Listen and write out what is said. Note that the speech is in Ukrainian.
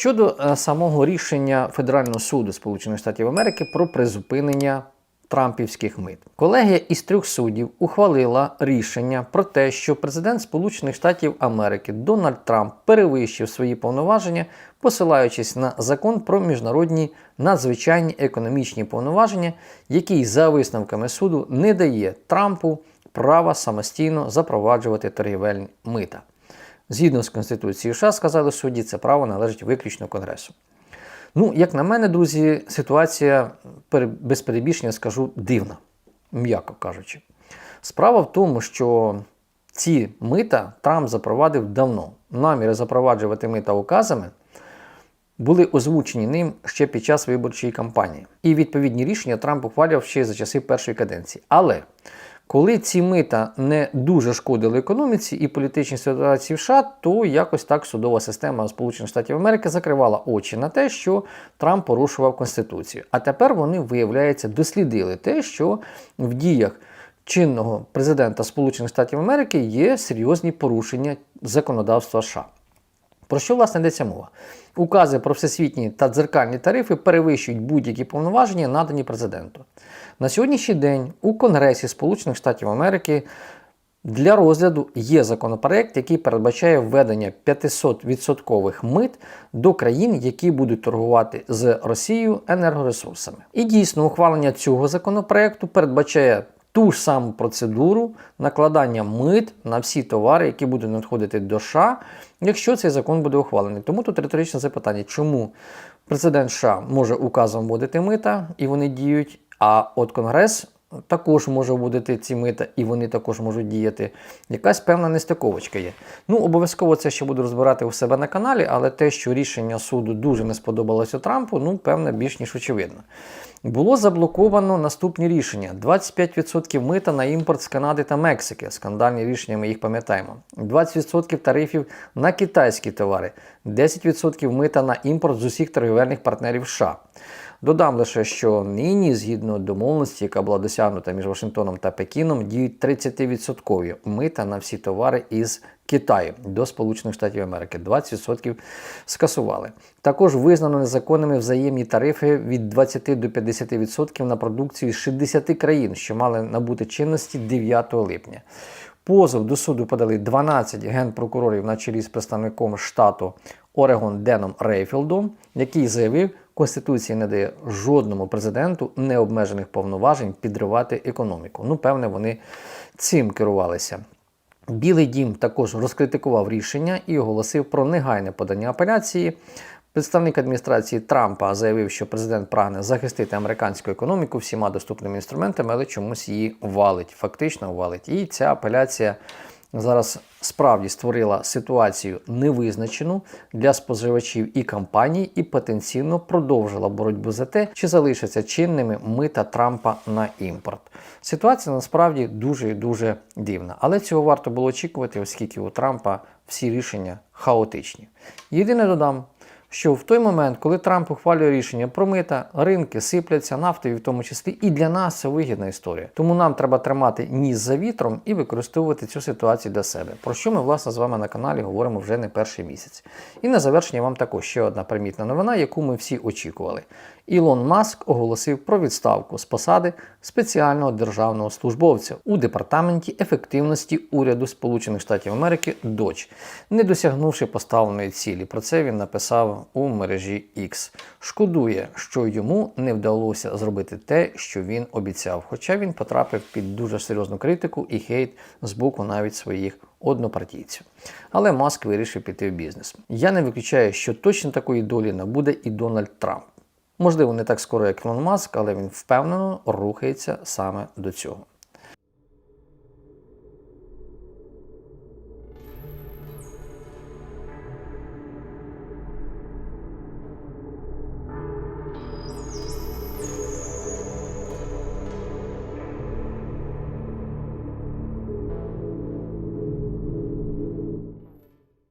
Щодо е, самого рішення Федерального суду Сполучених Штатів Америки про призупинення трампівських мит, колегія із трьох суддів ухвалила рішення про те, що президент Сполучених Штатів Америки Дональд Трамп перевищив свої повноваження, посилаючись на закон про міжнародні надзвичайні економічні повноваження, який за висновками суду не дає Трампу права самостійно запроваджувати торгівельні мита. Згідно з Конституцією США, сказали судді, це право належить виключно Конгресу. Ну, як на мене, друзі, ситуація без перебільшення скажу дивна, м'яко кажучи. Справа в тому, що ці мита Трамп запровадив давно. Наміри запроваджувати мита указами були озвучені ним ще під час виборчої кампанії. І відповідні рішення Трамп ухвалював ще за часи першої каденції. Але коли ці мита не дуже шкодили економіці і політичній ситуації в США, то якось так судова система Сполучених Штатів Америки закривала очі на те, що Трамп порушував Конституцію. А тепер вони, виявляється, дослідили те, що в діях чинного президента Сполучених Штатів Америки є серйозні порушення законодавства США. Про що власне йдеться мова? Укази про всесвітні та дзеркальні тарифи перевищують будь-які повноваження, надані президенту. На сьогоднішній день у Конгресі Сполучених Штатів Америки для розгляду є законопроект, який передбачає введення 500% мит до країн, які будуть торгувати з Росією енергоресурсами. І дійсно, ухвалення цього законопроекту передбачає ту ж саму процедуру накладання мит на всі товари, які будуть надходити до США, якщо цей закон буде ухвалений. Тому тут риторичне запитання, чому президент США може указом вводити мита і вони діють, а от Конгрес також може вводити ці мита, і вони також можуть діяти. Якась певна нестиковочка є. Ну, обов'язково це ще буду розбирати у себе на каналі, але те, що рішення суду дуже не сподобалося Трампу, ну, певне, більш ніж очевидно. Було заблоковано наступні рішення: 25% мита на імпорт з Канади та Мексики. Скандальні рішення, ми їх пам'ятаємо. 20% тарифів на китайські товари, 10% мита на імпорт з усіх торгівельних партнерів США. Додам лише, що нині, згідно домовленості, яка була досягнута між Вашингтоном та Пекіном, діють 30% мита на всі товари із Китаю до Сполучених Штатів Америки. 20% скасували. Також визнано незаконними взаємні тарифи від 20 до 50% на продукцію з 60 країн, що мали набути чинності 9 липня. Позов до суду подали 12 генпрокурорів на чолі з представником штату Орегон Деном Рейфілдом, який заявив, Конституція не дає жодному президенту необмежених повноважень підривати економіку. Ну, певне, вони цим керувалися. Білий дім також розкритикував рішення і оголосив про негайне подання апеляції. Представник адміністрації Трампа заявив, що президент прагне захистити американську економіку всіма доступними інструментами, але чомусь її валить, фактично валить. І ця апеляція зараз справді створила ситуацію невизначену для споживачів і компаній, і потенційно продовжила боротьбу за те, чи залишаться чинними мита Трампа на імпорт. Ситуація насправді дуже і дуже дивна, але цього варто було очікувати, оскільки у Трампа всі рішення хаотичні. Єдине додам що в той момент, коли Трамп ухвалює рішення про мита, ринки сипляться, нафтові в тому числі, і для нас це вигідна історія. Тому нам треба тримати ніс за вітром і використовувати цю ситуацію для себе. Про що ми, власне, з вами на каналі говоримо вже не перший місяць. І на завершення вам також ще одна примітна новина, яку ми всі очікували. Ілон Маск оголосив про відставку з посади спеціального державного службовця у департаменті ефективності уряду Сполучених Штатів Америки ДОЧ, не досягнувши поставленої цілі. Про це він написав у мережі X. Шкодує, що йому не вдалося зробити те, що він обіцяв, хоча він потрапив під дуже серйозну критику і хейт з боку навіть своїх однопартійців. Але Маск вирішив піти в бізнес. Я не виключаю, що точно такої долі набуде і Дональд Трамп. Можливо, не так скоро, як Ілон Маск, але він впевнено рухається саме до цього.